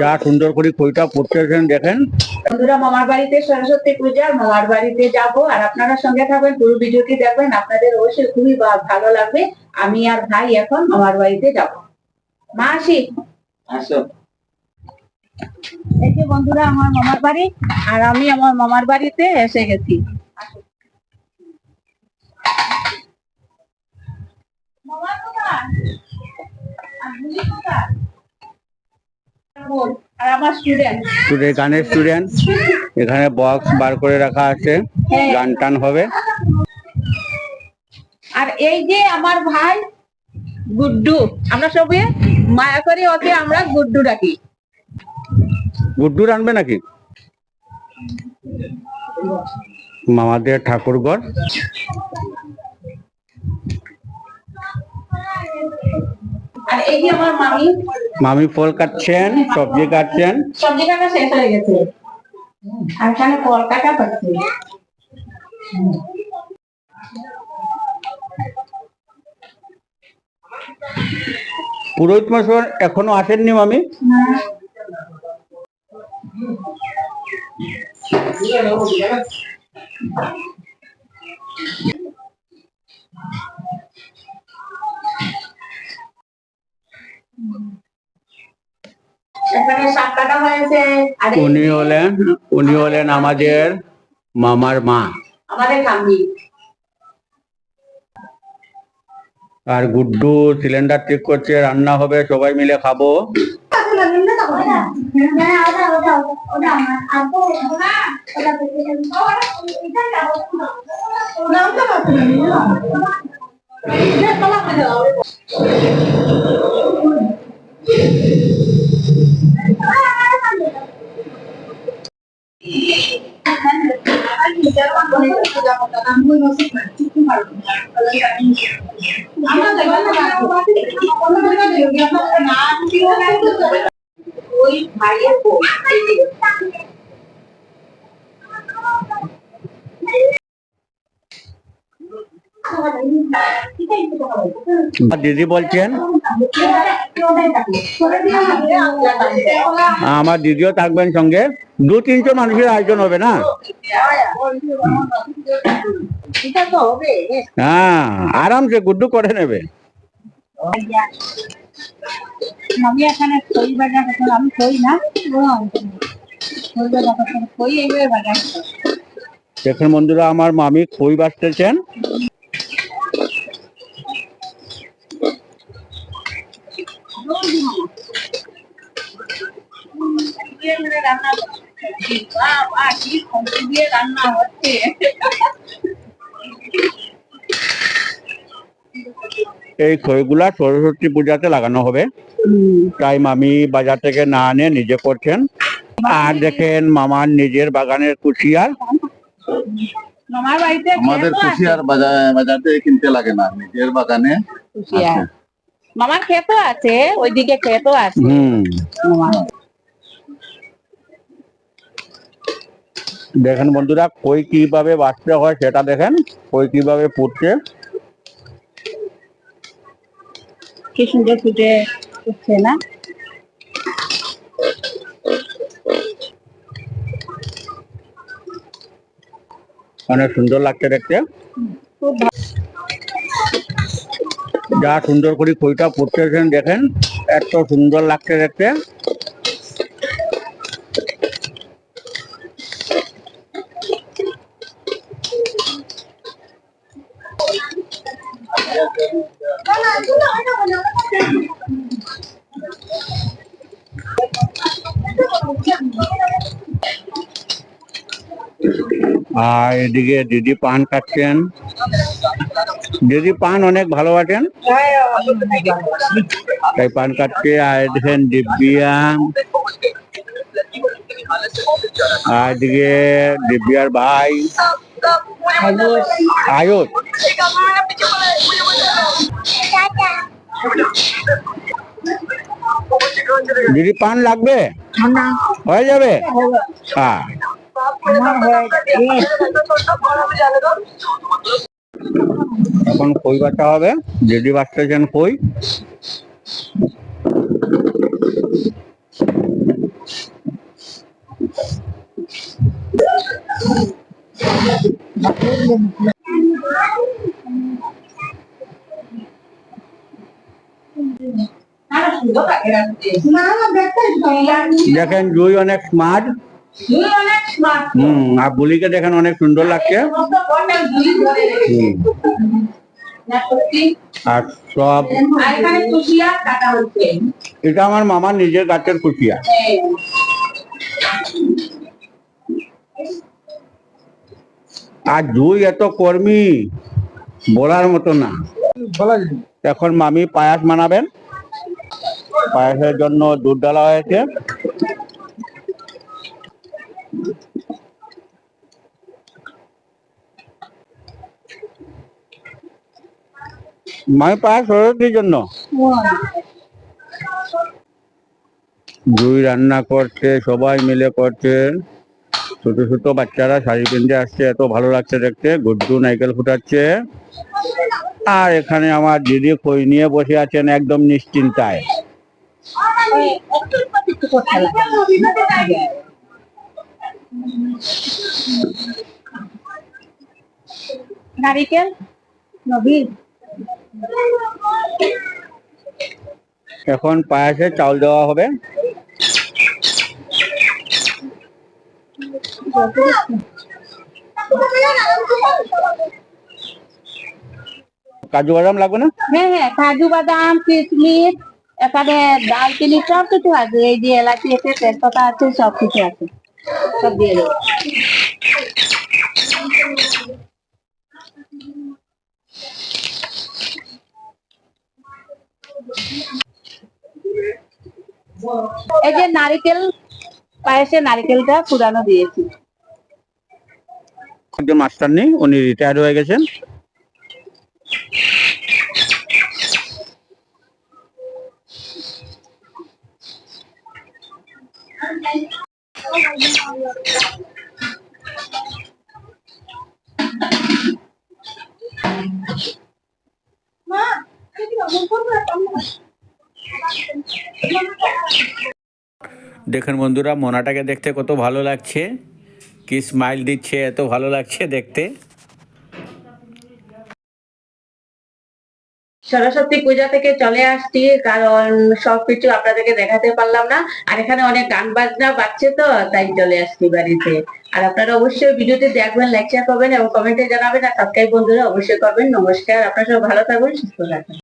যা সুন্দর করে খইটা পড়তেছেন দেখেন। বন্ধুরা মামার বাড়িতে সরস্বতী পূজা মামার বাড়িতে যাব আর আপনারা সঙ্গে থাকবেন পুরো ভিডিওটি দেখবেন আপনাদের অবশ্যই খুবই ভালো লাগবে। আমি আর ভাই এখন মামার বাড়িতে যাব। মা আসি? আসো। এই যে বন্ধুরা আমার মামার বাড়ি আর আমি আমার মামার বাড়িতে এসে গেছি। মামা কোথায়? আর কোথায়? বোন, আর আমার স্টুডেন্ট স্টুডেন্ট গানের স্টুডেন্ট এখানে বক্স বার করে রাখা আছে। গান টান হবে। আর এই যে আমার ভাই গুড্ডু আমরা সবাই মায়া করে ওকে আমরা গুড্ডু ডাকি। গুড্ডু আনবে নাকি? মামাদের ঠাকুরঘর। আর এই যে আমার মামি মামি ফল কাটছেন সবজি কাটছেন। সবজি কাটা শেষ হয়ে গেছে। আর এখানে কল কাটা পাচ্ছি পুরোহিত মশাই এখনও আসেননি মামি? এখানে উনি হলেন উনি হলেন আমাদের মামার মা আমাদের আর গুড্ডু সিলিন্ডার ঠিক করছে রান্না হবে সবাই মিলে খাব ওই ভাইয়ের দিদি বলছেন আমার দিদিও থাকবেন সঙ্গে। দু তিনশো মানুষের আয়োজন হবে না? হ্যাঁ আরামসে গুড্ডু করে নেবে। আমার মামি খই বাঁচতেছেন। রান্না করছি বাহ বাহ কি খন্তি দিয়ে রান্না হচ্ছে এই খইগুলা সরস্বতী পূজাতে লাগানো হবে। তাই মামি বাজার থেকে না আনে নিজে করছেন। আর দেখেন মামার নিজের বাগানের কুশিয়ার। আমাদের কুশিয়ার বাজার বাজার থেকে কিনতে লাগে না নিজের বাগানে কুশিয়ার। মামার ক্ষেতও আছে ওইদিকে ক্ষেতও আছে। দেখেন বন্ধুরা কই কীভাবে বাঁচতে হয় সেটা দেখেন কই কীভাবে পুড়ছে কি সুন্দর ফুটে উঠছে না? অনেক সুন্দর লাগছে দেখতে। খুব। যা সুন্দর করে কইটা পড়তেছেন দেখেন, এত সুন্দর লাগছে দেখতে। আর এদিকে দিদি পান খাচ্ছেন। দিদি পান অনেক ভালোবাসেন তাই পান কাটছে আর দেখেন দিব্যিয়া আর দিব্যার ভাই দিদি পান লাগবে? হয়ে যাবে? হ্যাঁ। এখন কই বাটা হবে যদি বাচ্চাছেন কই দেখেন জুই অনেক স্মার্ট হুম, আর বুলিকে দেখেন অনেক সুন্দর লাগছে। আর সব এটা আমার মামার নিজের গাছের কুচিয়া আর জুই এত কর্মী, বলার মতো না। এখন মামি পায়াস বানাবেন পায়াসের জন্য দুধ ডালা হয়েছে। মামি পায়াস সরস্বতীর জন্য। জুই রান্না করছে, সবাই মিলে করছে। ছোট ছোট বাচ্চারা শাড়ি পিনতে আসছে, এত ভালো লাগছে দেখতে। গুড্ডু নাইকেল ফুটাচ্ছে। আর এখানে আমার দিদি খই নিয়ে বসে আছেন একদম নিশ্চিন্তায়। নারিকেল, নবীন। এখন পায়াসে চাউল দেওয়া হবে। কাজু বাদাম লাগবে না? হ্যাঁ হ্যাঁ কাজু বাদাম, কিশমিশ, এখানে দালচিনি সব কিছু আছে, এই যে এলাচি আছে, তেজপাতা আছে, সব কিছু আছে। সব দিয়ে দেবো। এই যে নারিকেল পায়েসে নারিকেলটা পুরানো দিয়েছি। একজন মাস্টার নেই উনি রিটায়ার্ড হয়ে গেছেন। দেখেন বন্ধুরা, মোনাটাকে দেখতে কত ভালো লাগছে। কি স্মাইল দিচ্ছে, এত ভালো লাগছে দেখতে। সরস্বতী পূজা থেকে চলে আসছি, কারণ সবকিছু আপনাদেরকে দেখাতে পারলাম না। আর এখানে অনেক গান বাজনা বাজছে তো, তাই চলে আসছি বাড়িতে। আর আপনারা অবশ্যই ভিডিওটি দেখবেন লাইক শেয়ার করবেন এবং কমেন্টে জানাবেন, আর সাবস্ক্রাইব বন্ধুরা অবশ্যই করবেন। নমস্কার, আপনারা সব ভালো থাকবেন, সুস্থ থাকবেন।